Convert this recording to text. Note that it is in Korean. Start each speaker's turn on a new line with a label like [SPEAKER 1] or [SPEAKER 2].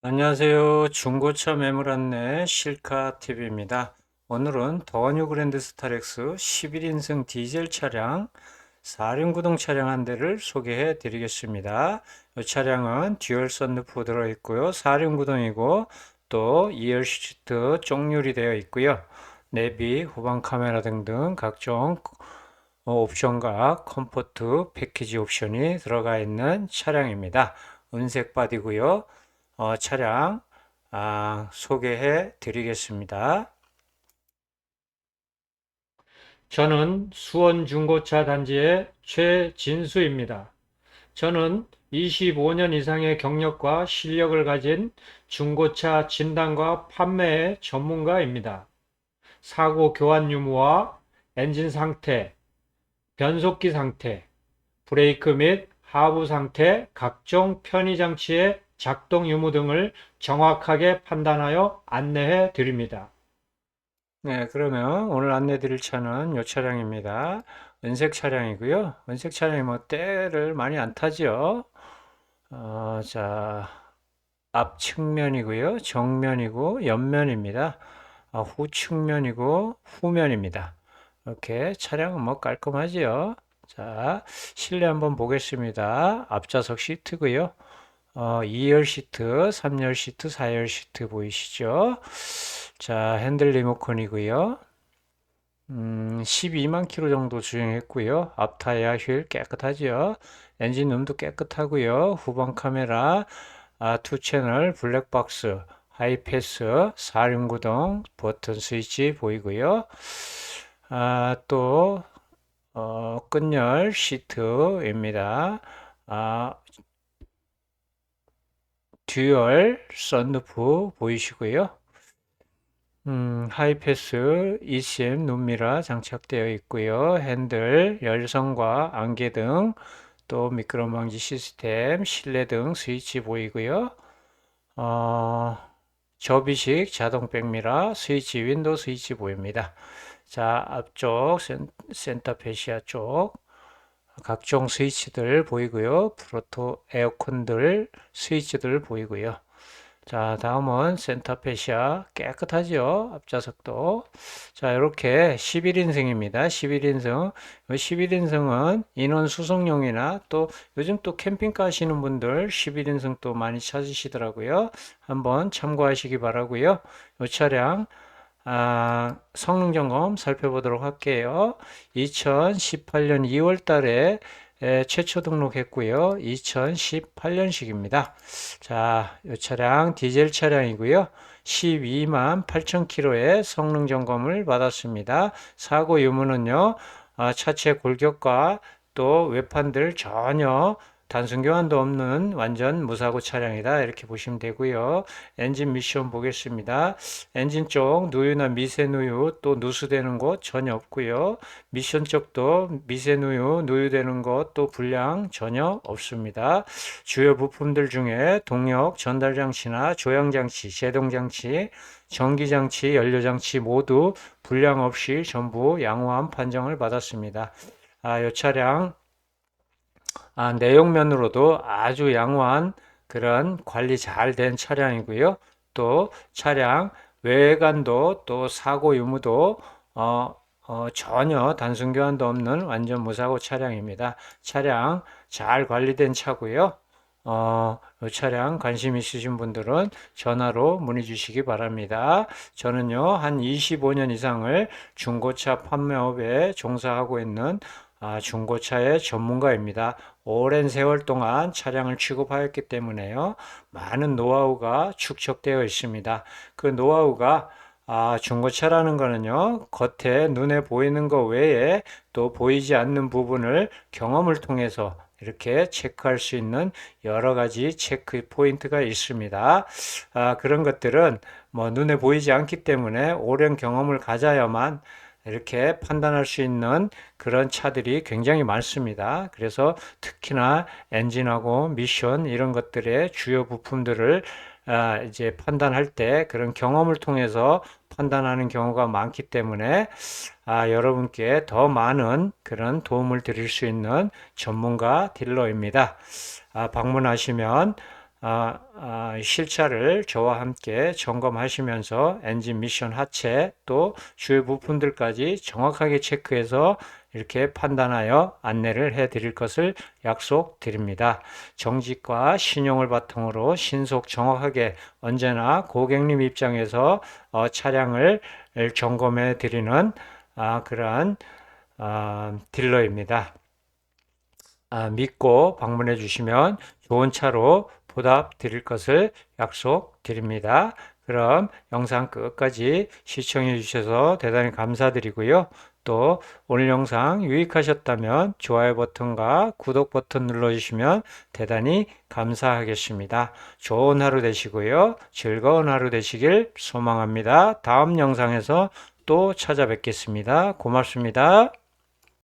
[SPEAKER 1] 안녕하세요. 중고차 매물 안내 실카 TV입니다. 오늘은 더뉴 그랜드 스타렉스 11인승 디젤 차량 4륜 구동 차량 한 대를 소개해 드리겠습니다. 이 차량은 듀얼 썬루프 들어 있고요. 4륜 구동이고 또 2열 시트 쪽률이 되어 있고요. 내비, 후방 카메라 등등 각종 옵션과 컴포트 패키지 옵션이 들어가 있는 차량입니다. 은색 바디고요. 어, 차량 아, 소개해 드리겠습니다. 저는 수원 중고차 단지의 최진수입니다. 저는 25년 이상의 경력과 실력을 가진 중고차 진단과 판매의 전문가입니다. 사고 교환 유무와 엔진 상태, 변속기 상태, 브레이크 및 하부 상태, 각종 편의 장치의 작동 유무 등을 정확하게 판단하여 안내해 드립니다. 네, 그러면 오늘 안내 드릴 차는 이 차량입니다. 은색 차량이고요. 은색 차량이 뭐 때를 많이 안 타죠. 어, 자, 앞 측면이고요. 정면이고 옆면입니다. 아, 후측면이고 후면입니다. 이렇게 차량은 뭐 깔끔하지요. 자, 실내 한번 보겠습니다. 앞좌석 시트고요. 어, 2열 시트, 3열 시트, 4열 시트 보이시죠? 자, 핸들 리모컨이고요. 음, 12만 킬로 정도 주행했고요. 앞 타이어 휠 깨끗하죠? 엔진음도 깨끗하고요. 후방 카메라, 아, 투 채널, 블랙박스, 하이패스, 사륜구동, 버튼 스위치 보이고요. 아, 또 어, 끝열 시트입니다. 아, 듀얼 썬루프 보이시고요. 음, 하이패스 ECM 눈미러 장착되어 있고요. 핸들, 열선과 안개 등, 또 미끄럼 방지 시스템, 실내 등 스위치 보이고요. 어, 접이식 자동 백미러, 스위치 윈도우 스위치 보입니다. 자, 앞쪽 센, 센터 페시아 쪽 각종 스위치들 보이고요. 프로토 에어컨들 스위치들 보이고요. 자, 다음은 센터 페시아 깨끗하죠? 앞좌석도. 자, 이렇게 11인승입니다. 11인승. 11인승은 인원 수송용이나 또 요즘 또 캠핑카 하시는 분들 11인승 또 많이 찾으시더라고요. 한번 참고하시기 바라고요. 이 차량 아, 성능 점검 살펴보도록 할게요. 2018년 2월 달에 에, 최초 등록했고요. 2018년식입니다. 자, 이 차량 디젤 차량이고요. 12만 8천 킬로의 성능 점검을 받았습니다. 사고 유무는요. 아, 차체 골격과 또 외판들 전혀 단순 교환도 없는 완전 무사고 차량이다 이렇게 보시면 되고요. 엔진 미션 보겠습니다. 엔진 쪽 누유나 미세누유 또 누수되는 곳 전혀 없고요. 미션 쪽도 미세누유 누유되는 것 또 불량 전혀 없습니다. 주요 부품들 중에 동력 전달 장치나 조향 장치, 제동 장치, 전기 장치, 연료 장치 모두 불량 없이 전부 양호한 판정을 받았습니다. 아, 이 차량 아, 내용면으로도 아주 양호한 그런 관리 잘 된 차량이고요. 또 차량 외관도 또 사고 유무도 어, 어, 전혀 단순 교환도 없는 완전 무사고 차량입니다. 차량 잘 관리된 차고요. 어, 이 차량 관심 있으신 분들은 전화로 문의 주시기 바랍니다. 저는요, 한 25년 이상을 중고차 판매업에 종사하고 있는 아, 중고차의 전문가입니다. 오랜 세월 동안 차량을 취급하였기 때문에요. 많은 노하우가 축적되어 있습니다. 그 노하우가 아, 중고차라는 거는요, 겉에 눈에 보이는 것 외에 또 보이지 않는 부분을 경험을 통해서 이렇게 체크할 수 있는 여러 가지 체크 포인트가 있습니다. 아, 그런 것들은 뭐 눈에 보이지 않기 때문에 오랜 경험을 가져야만 이렇게 판단할 수 있는 그런 차들이 굉장히 많습니다. 그래서 특히나 엔진하고 미션 이런 것들의 주요 부품들을 아, 이제 판단할 때 그런 경험을 통해서 판단하는 경우가 많기 때문에 아, 여러분께 더 많은 그런 도움을 드릴 수 있는 전문가 딜러입니다. 아, 방문하시면 아, 아, 실차를 저와 함께 점검하시면서 엔진 미션 하체 또 주요 부품들까지 정확하게 체크해서 이렇게 판단하여 안내를 해 드릴 것을 약속드립니다. 정직과 신용을 바탕으로 신속 정확하게 언제나 고객님 입장에서 어, 차량을 점검해 드리는 아, 그러한 아, 딜러입니다. 아, 믿고 방문해 주시면 좋은 차로 보답 드릴 것을 약속드립니다. 그럼 영상 끝까지 시청해 주셔서 대단히 감사드리고요. 또 오늘 영상 유익하셨다면 좋아요 버튼과 구독 버튼 눌러주시면 대단히 감사하겠습니다. 좋은 하루 되시고요. 즐거운 하루 되시길 소망합니다. 다음 영상에서 또 찾아뵙겠습니다. 고맙습니다.